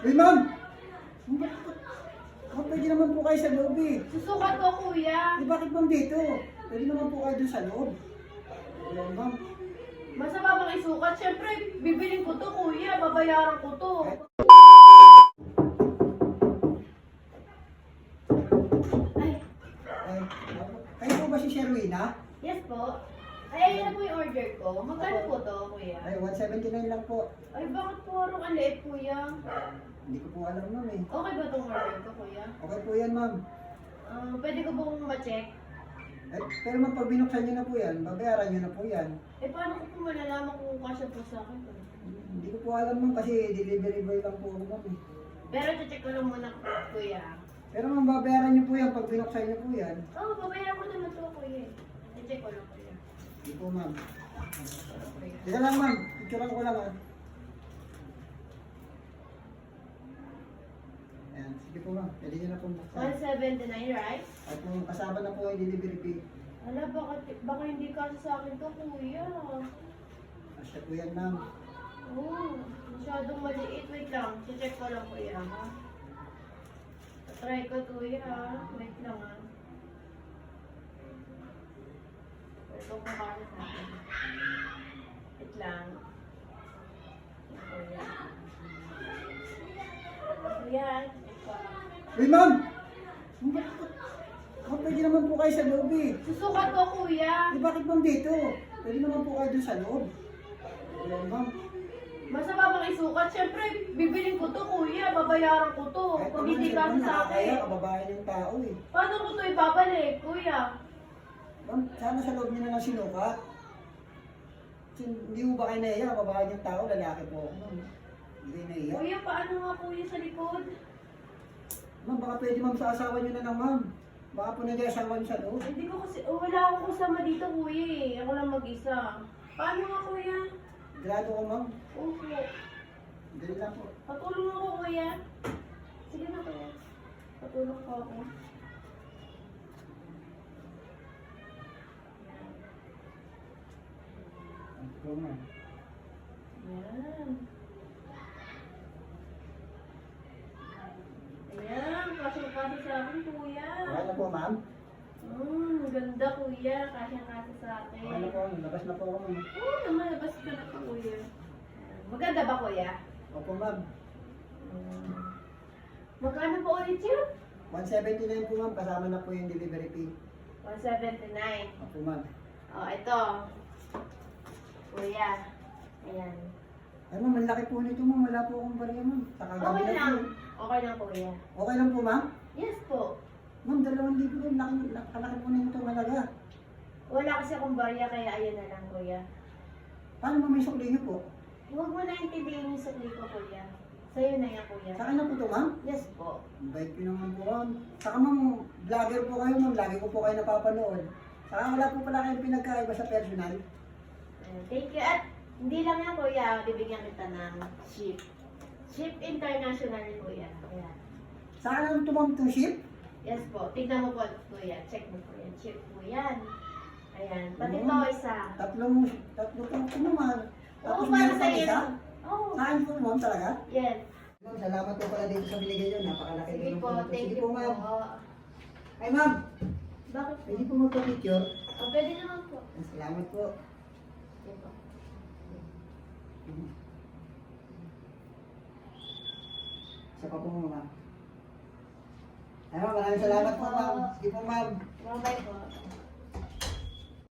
Uy, ma'am! Ma'am, pwede naman po kayo sa loob eh. Susukat ko, kuya. Eh, bakit ma'am dito? Pwede naman po kayo dun sa loob. Ayan, ma'am. Masama bang isukat? Siyempre, bibiling ko to, kuya. Babayaran ko to. Ay, Ay, kayo po ba si Sherwina? yes po. Ay, na po yung order ko. Magkano po to, kuya? Ay, 179 lang po. Ay, bakit po harong ang liit, kuya? Hindi ko po alam ma'am eh. Okay ba itong order ko, kuya? Okay po yan ma'am. Ah, pwede ko pong ma-check? Eh, pero ma'am, pag binuksan nyo na po yan, babayaran nyo na po yan. Eh, paano ko po malalaman kung kasya po sa akin? kuya? Hindi ko po alam ma'am kasi delivery boy lang po ako ma'am eh. Pero check ko lang muna, kuya. Pero ma'am, babayaran nyo po yan pag binuksan nyo po yan. Oo, oh, babayaran ko naman to, kuya. I-check ko lang, kuya. Hindi po ma'am. Teka lang ma'am, picturean ko lang ah. Ayan, sige po ma'am, pwede nyo na po buksan. 179, right? At kung kasama na po yung delivery fee, Ala, baka, baka hindi kasi sa akin to, kuya. asya po yan ma'am. Oo, masyadong maliit. Wait lang, check ko lang, kuya. Ha? Try ko, kuya. Wait lang, ha? Ito ko kasi sa akin. Wait lang. Ko. Uy ma'am! Ma'am, pwede naman po kayo sa loob eh. Susukat ko, kuya. Eh, bakit ma'am dito? Pwede naman po kayo dun sa loob. Ayan ma'am. Masama bang isukat? Siyempre, bibiling ko to, kuya. Babayaran ko to. Kahit naman hindi sir, kasi sa nakakaya, akin. kababae ng tao eh. Paano ko to ibabalik, kuya? Sana sa loob niyo na lang sinukat. Hindi mo ba kayo nahiya? Babae ng tao, lalaki po. Hindi kayo nahiya. Kuya, paano nga kuya sa likod? Ma'am, baka pwede ma'am sa asawa niyo na lang ma'am. Baka po nandiyan asawa niyo sa loob. Hindi ko kasi, oh, wala akong kasama dito, kuya eh. Ako lang mag-isa. Paano nga, kuya? Grado ko ma'am. Opo. Dali lang po. Patulong ako, kuya. Sige na, kuya. Patulong po ako. Ma'am. Ayan. Ayan, kasya-kasya sa akin, kuya. Okay na po ma'am. Hmm, ganda, kuya. Kasya-kasya sa akin. Okay na po. Labas na po ako. Oo naman, labas ka na po, kuya. Maganda ba, kuya? Opo ma'am. Magkano po ulit yun? 179 po ma'am. Kasama na po yung delivery fee. 179. Opo ma'am. Oh, ito. Kuya. Ayan. Ay ma'am, ang laki po nito ma'am. Wala po akong bariya ma'am. Okay gamit lang. po. Okay lang, kuya. Okay lang po ma'am. Yes po. Ma'am, dalawang libo po. Laki, laki, kalaki po na ito malaga. Wala kasi akong barya, kaya ayan na lang, kuya. Paano ma'am may sukli niyo po? Huwag mo na intindihin yung sakli ko, kuya. Sa'yo na yan, kuya. Sa akin na po to ma'am. Yes po. Ang Bait ko naman po ma'am. Saka ma'am, vlogger po kayo ma'am. Lagi ko po kayo napapanood. Saka wala po pala kayong pinagkaiba sa personal. Thank you. At hindi lang yan, kuya. Bibigyan kita ng ship. Ship International, kuya. Ayan. Sa akin lang ito ma'am itong ship. Yes po. Tignan mo po, kuya. Check mo po yan. Chip po yan. Ayan. Pati Mm. to isa. Tatlong, tatlo po ito naman. Oo, para sa pang iyo. Oo. Sa akin po ma'am talaga. Yes. Ma'am, salamat po pala dito sa binigay nyo. Napakalaki Sige po. Thank Sige you po ma'am. Ay ma'am, Bakit po? pwede po magpa-picture. Oh, pwede naman po. Salamat po. Po. Isa pa po ma'am. Ay ma'am, maraming salamat po ma'am. Sige po ma'am. Bye-bye po.